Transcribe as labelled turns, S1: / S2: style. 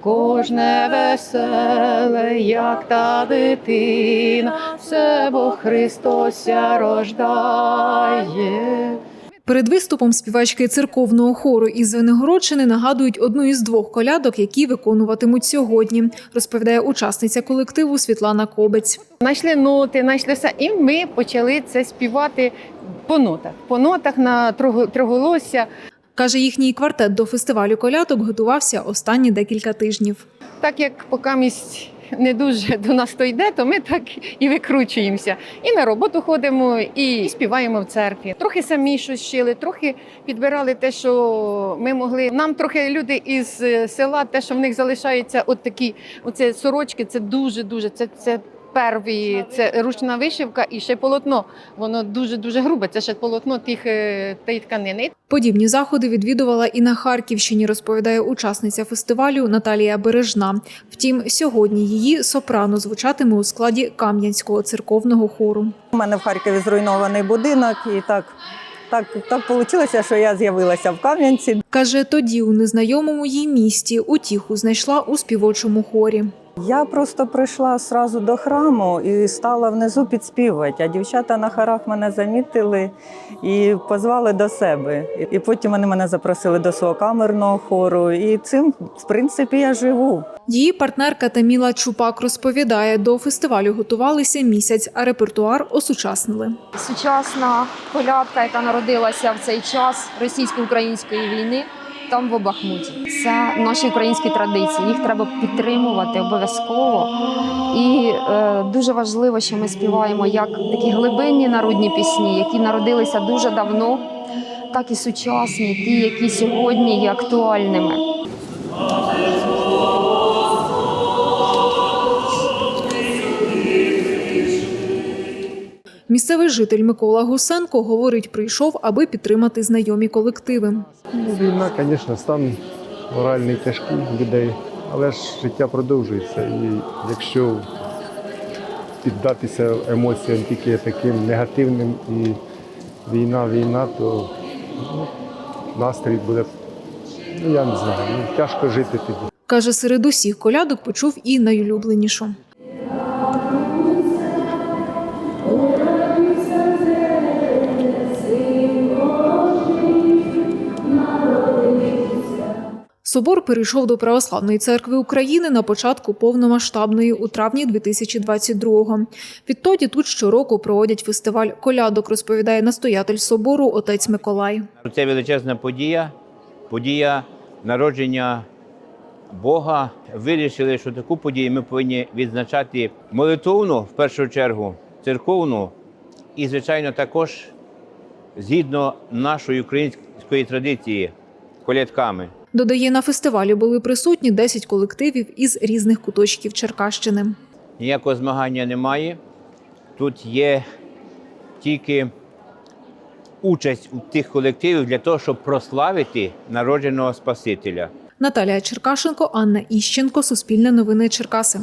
S1: кожне веселе, як та дитина, все бо Христося рождає.
S2: Перед виступом співачки церковного хору із Звенигородщини нагадують одну із двох колядок, які виконуватимуть сьогодні, розповідає учасниця колективу Світлана Кобець.
S1: Знайшли ноти, знайшли все, і ми почали це співати по нотах. По нотах на трого- триголосся.
S2: Каже, їхній квартет до фестивалю колядок готувався останні декілька тижнів.
S1: Так як поки місць не дуже до нас то йде, то ми так і викручуємося. І на роботу ходимо, і співаємо в церкві. Трохи самі щось шили, трохи підбирали те, що ми могли. Нам трохи люди із е, села, те, що в них залишаються, от такі оце сорочки, це дуже дуже. Це, це перві, це ручна вишивка і ще полотно. Воно дуже дуже грубе. Це ще полотно тих е, тієї тканини.
S2: Подібні заходи відвідувала і на Харківщині, розповідає учасниця фестивалю Наталія Бережна. Втім, сьогодні її сопрано звучатиме у складі Кам'янського церковного хору.
S3: У мене в Харкові зруйнований будинок, і так, так, так вийшло, що я з'явилася в Кам'янці.
S2: Каже, тоді у незнайомому їй місті утіху знайшла у співочому хорі.
S3: Я просто прийшла одразу до храму і стала внизу підспівати. А дівчата на хорах мене замітили і позвали до себе. І потім вони мене запросили до свого камерного хору. І цим, в принципі, я живу.
S2: Її партнерка Таміла Чупак розповідає, до фестивалю готувалися місяць, а репертуар осучаснили.
S4: сучасна колядка, яка народилася в цей час російсько-української війни. Там в Бахмуті. Це наші українські традиції. Їх треба підтримувати обов'язково. І е, дуже важливо, що ми співаємо як такі глибинні народні пісні, які народилися дуже давно, так і сучасні, ті, які сьогодні є актуальними.
S2: Місцевий житель Микола Гусенко говорить, прийшов, аби підтримати знайомі колективи.
S5: Ну, Війна, звісно, стан моральний тяжкий людей, але ж життя продовжується. І якщо піддатися емоціям тільки таким негативним і війна, війна, то ну, настрій буде, ну я не знаю, ну, тяжко жити тоді.
S2: Каже, серед усіх колядок почув і найулюбленішу. Собор перейшов до Православної церкви України на початку повномасштабної у травні 2022-го. Відтоді тут щороку проводять фестиваль колядок, розповідає настоятель собору отець Миколай.
S6: Це величезна подія, подія народження Бога. Вирішили, що таку подію ми повинні відзначати молитовну, в першу чергу, церковну і, звичайно, також згідно нашої української традиції колядками.
S2: Додає, на фестивалі були присутні 10 колективів із різних куточків Черкащини.
S6: Ніякого змагання немає. Тут є тільки участь у тих колективів для того, щоб прославити народженого Спасителя.
S2: Наталія Черкашенко, Анна Іщенко, Суспільне новини Черкаси.